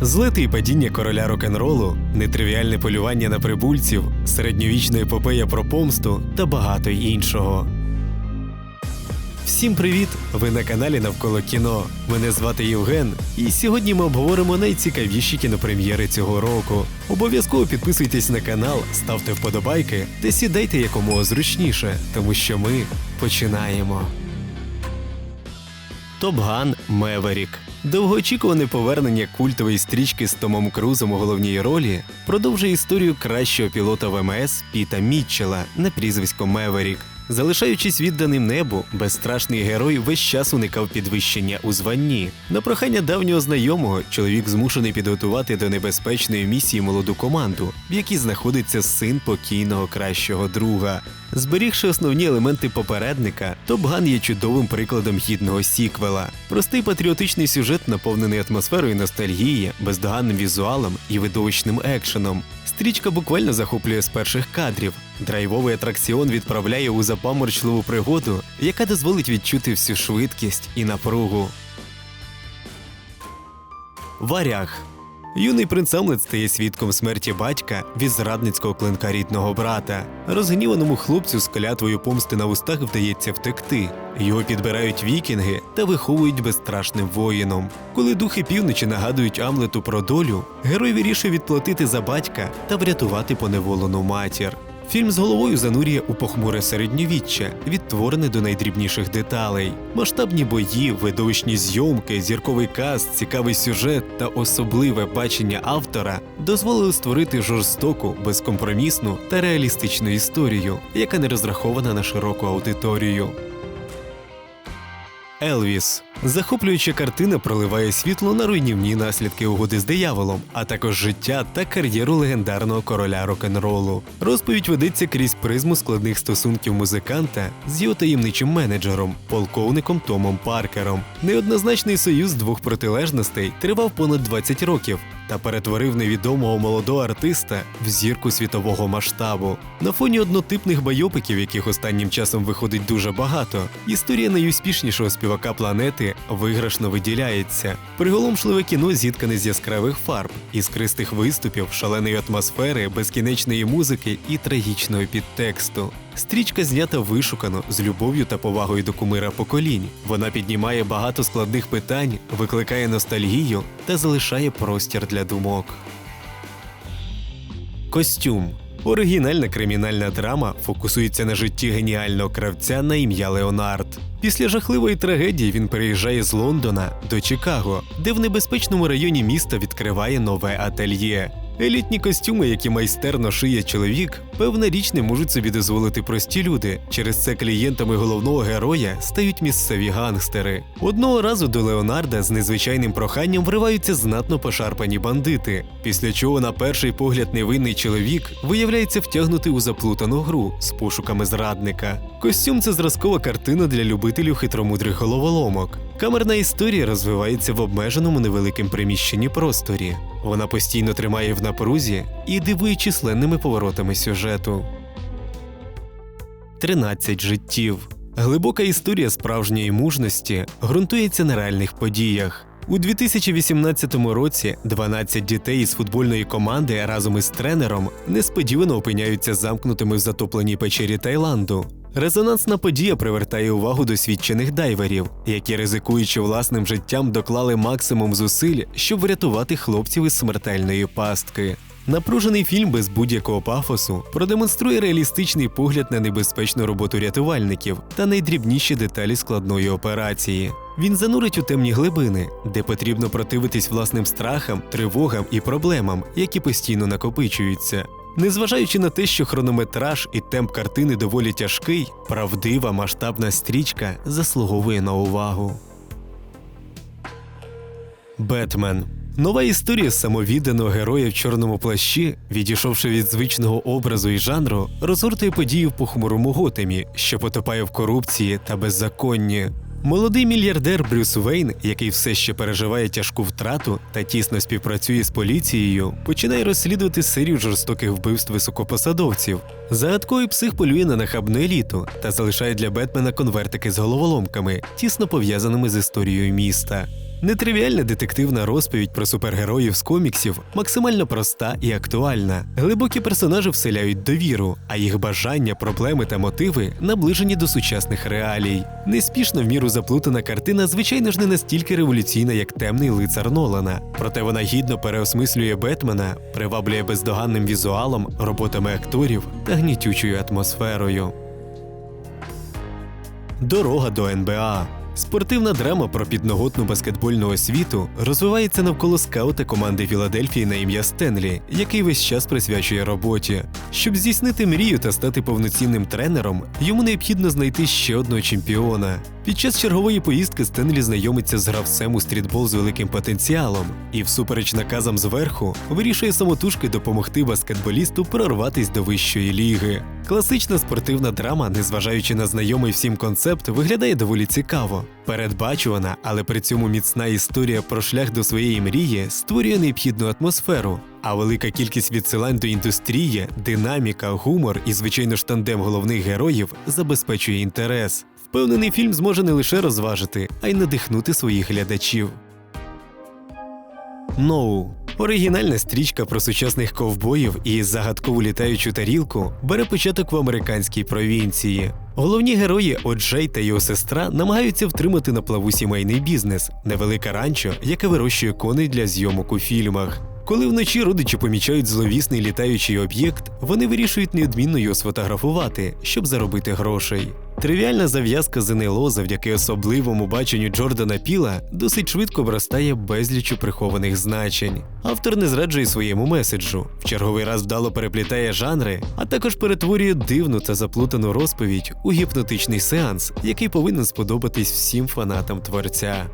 Злети і падіння короля рок-н-ролу, нетривіальне полювання на прибульців, середньовічна епопея про помсту та багато іншого. Всім привіт! Ви на каналі Навколо кіно. Мене звати Євген, і сьогодні ми обговоримо найцікавіші кінопрем'єри цього року. Обов'язково підписуйтесь на канал, ставте вподобайки та сідайте якомога зручніше, тому що ми починаємо. Топган Меверік. Довгоочікуване повернення культової стрічки з Томом Крузом у головній ролі продовжує історію кращого пілота ВМС Піта Мітчела на прізвисько Меверік. Залишаючись відданим небу, безстрашний герой весь час уникав підвищення у званні. На прохання давнього знайомого чоловік змушений підготувати до небезпечної місії молоду команду, в якій знаходиться син покійного кращого друга. Зберігши основні елементи попередника, Топган є чудовим прикладом гідного сіквела. Простий патріотичний сюжет, наповнений атмосферою ностальгії, бездоганним візуалом і видовищним екшеном. Стрічка буквально захоплює з перших кадрів. Драйвовий атракціон відправляє у запаморчливу пригоду, яка дозволить відчути всю швидкість і напругу. Варяг. Юний принц Амлет стає свідком смерті батька від зрадницького клинка рідного брата. Розгніваному хлопцю з клятвою помсти на устах вдається втекти. Його підбирають вікінги та виховують безстрашним воїном. Коли духи півночі нагадують Амлету про долю, герой вирішує відплатити за батька та врятувати поневолену матір. Фільм з головою занурює у похмуре середньовіччя, відтворене до найдрібніших деталей. Масштабні бої, видовищні зйомки, зірковий каст, цікавий сюжет та особливе бачення автора дозволили створити жорстоку, безкомпромісну та реалістичну історію, яка не розрахована на широку аудиторію. Елвіс. Захоплююча картина проливає світло на руйнівні наслідки угоди з дияволом, а також життя та кар'єру легендарного короля рок-н-ролу. Розповідь ведеться крізь призму складних стосунків музиканта з його таємничим менеджером, полковником Томом Паркером. Неоднозначний союз двох протилежностей тривав понад 20 років та перетворив невідомого молодого артиста в зірку світового масштабу. На фоні однотипних байопиків, яких останнім часом виходить дуже багато, історія найуспішнішого співака планети виграшно виділяється. Приголомшливе кіно зіткане з яскравих фарб, іскристих виступів, шаленої атмосфери, безкінечної музики і трагічного підтексту. Стрічка знята вишукано з любов'ю та повагою до кумира поколінь. Вона піднімає багато складних питань, викликає ностальгію та залишає простір для думок. Костюм. Оригінальна кримінальна драма фокусується на житті геніального кравця на ім'я Леонард. Після жахливої трагедії він переїжджає з Лондона до Чикаго, де в небезпечному районі міста відкриває нове ательє. Елітні костюми, які майстерно шиє чоловік, певна річ не можуть собі дозволити прості люди. Через це клієнтами головного героя стають місцеві гангстери. Одного разу до Леонарда з незвичайним проханням вриваються знатно пошарпані бандити, після чого на перший погляд невинний чоловік виявляється втягнутий у заплутану гру з пошуками зрадника. Костюм це зразкова картина для любителів хитромудрих головоломок. Камерна історія розвивається в обмеженому невеликим приміщенні просторі. Вона постійно тримає в напрузі і дивує численними поворотами сюжету. 13 життів. Глибока історія справжньої мужності ґрунтується на реальних подіях. У 2018 році 12 дітей із футбольної команди разом із тренером несподівано опиняються замкнутими в затопленій печері Таїланду. Резонансна подія привертає увагу досвідчених дайверів, які, ризикуючи власним життям, доклали максимум зусиль, щоб врятувати хлопців із смертельної пастки. Напружений фільм без будь-якого пафосу продемонструє реалістичний погляд на небезпечну роботу рятувальників та найдрібніші деталі складної операції. Він занурить у темні глибини, де потрібно противитись власним страхам, тривогам і проблемам, які постійно накопичуються. Незважаючи на те, що хронометраж і темп картини доволі тяжкий, правдива масштабна стрічка заслуговує на увагу. Бетмен Нова історія самовідданого героя в чорному плащі, відійшовши від звичного образу і жанру, розгортує події в похмурому готемі, що потопає в корупції та беззаконні. Молодий мільярдер Брюс Вейн, який все ще переживає тяжку втрату та тісно співпрацює з поліцією, починає розслідувати серію жорстоких вбивств високопосадовців. Загадковий псих полює на нахабну еліту та залишає для Бетмена конвертики з головоломками, тісно пов'язаними з історією міста. Нетривіальна детективна розповідь про супергероїв з коміксів максимально проста і актуальна. Глибокі персонажі вселяють довіру, а їх бажання, проблеми та мотиви наближені до сучасних реалій. Неспішно в міру заплутана картина, звичайно ж, не настільки революційна, як темний лицар Нолана. Проте вона гідно переосмислює Бетмена, приваблює бездоганним візуалом, роботами акторів та гнітючою атмосферою. Дорога до НБА. Спортивна драма про підноготну баскетбольну освіту розвивається навколо скаута команди Філадельфії на ім'я Стенлі, який весь час присвячує роботі. Щоб здійснити мрію та стати повноцінним тренером, йому необхідно знайти ще одного чемпіона. Під час чергової поїздки Стенлі знайомиться з гравцем у стрітбол з великим потенціалом і, всупереч наказам зверху, вирішує самотужки допомогти баскетболісту прорватись до вищої ліги. Класична спортивна драма, незважаючи на знайомий всім концепт, виглядає доволі цікаво. Передбачувана, але при цьому міцна історія про шлях до своєї мрії створює необхідну атмосферу. А велика кількість відсилань до індустрії, динаміка, гумор і, звичайно ж, тандем головних героїв забезпечує інтерес. Впевнений фільм зможе не лише розважити, а й надихнути своїх глядачів. Ноу. Оригінальна стрічка про сучасних ковбоїв і загадкову літаючу тарілку бере початок в американській провінції. Головні герої Оджей та його сестра намагаються втримати на плаву сімейний бізнес, невелике ранчо, яке вирощує коней для зйомок у фільмах. Коли вночі родичі помічають зловісний літаючий об'єкт, вони вирішують неодмінно його сфотографувати, щоб заробити грошей. Тривіальна зав'язка з НЛО завдяки особливому баченню Джордана Піла досить швидко обростає безлічу прихованих значень. Автор не зраджує своєму меседжу, в черговий раз вдало переплітає жанри, а також перетворює дивну та заплутану розповідь у гіпнотичний сеанс, який повинен сподобатись всім фанатам творця.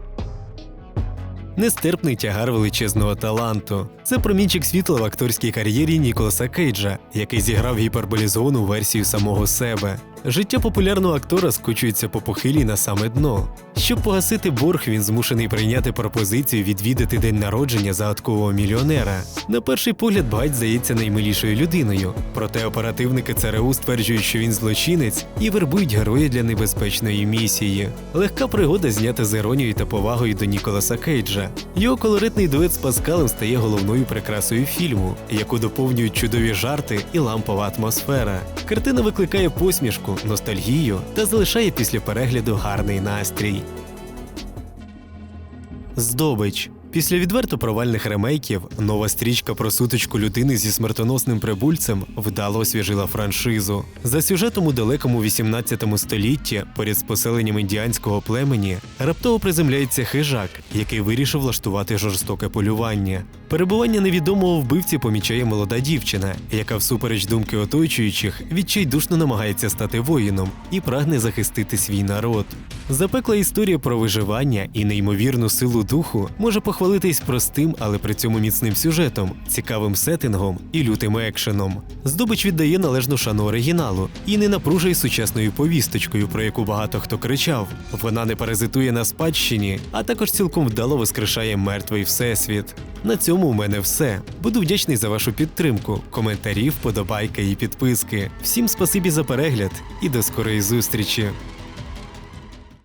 Нестерпний тягар величезного таланту. Це промінчик світла в акторській кар'єрі Ніколаса Кейджа, який зіграв гіперболізовану версію самого себе. Життя популярного актора скочується по похилій на саме дно. Щоб погасити борг, він змушений прийняти пропозицію відвідати день народження загадкового мільйонера. На перший погляд багать здається наймилішою людиною. Проте оперативники ЦРУ стверджують, що він злочинець і вербують героя для небезпечної місії. Легка пригода знята з іронією та повагою до Ніколаса Кейджа. Його колоритний дует з Паскалем стає головною прикрасою фільму, яку доповнюють чудові жарти і лампова атмосфера. Картина викликає посмішку, ностальгію та залишає після перегляду гарний настрій. Здобич. Після відверто провальних ремейків нова стрічка про сутичку людини зі смертоносним прибульцем вдало освіжила франшизу. За сюжетом у далекому 18 столітті, поряд з поселенням індіанського племені, раптово приземляється хижак, який вирішив влаштувати жорстоке полювання. Перебування невідомого вбивці помічає молода дівчина, яка, всупереч думки оточуючих, відчайдушно намагається стати воїном і прагне захистити свій народ. Запекла історія про виживання і неймовірну силу духу може похвалитись простим, але при цьому міцним сюжетом, цікавим сеттингом і лютим екшеном. Здобич віддає належну шану оригіналу і не напружує сучасною повісточкою, про яку багато хто кричав. Вона не паразитує на спадщині, а також цілком вдало воскрешає мертвий всесвіт. На цьому у мене все. Буду вдячний за вашу підтримку, коментарі, вподобайки і підписки. Всім спасибі за перегляд і до скорої зустрічі!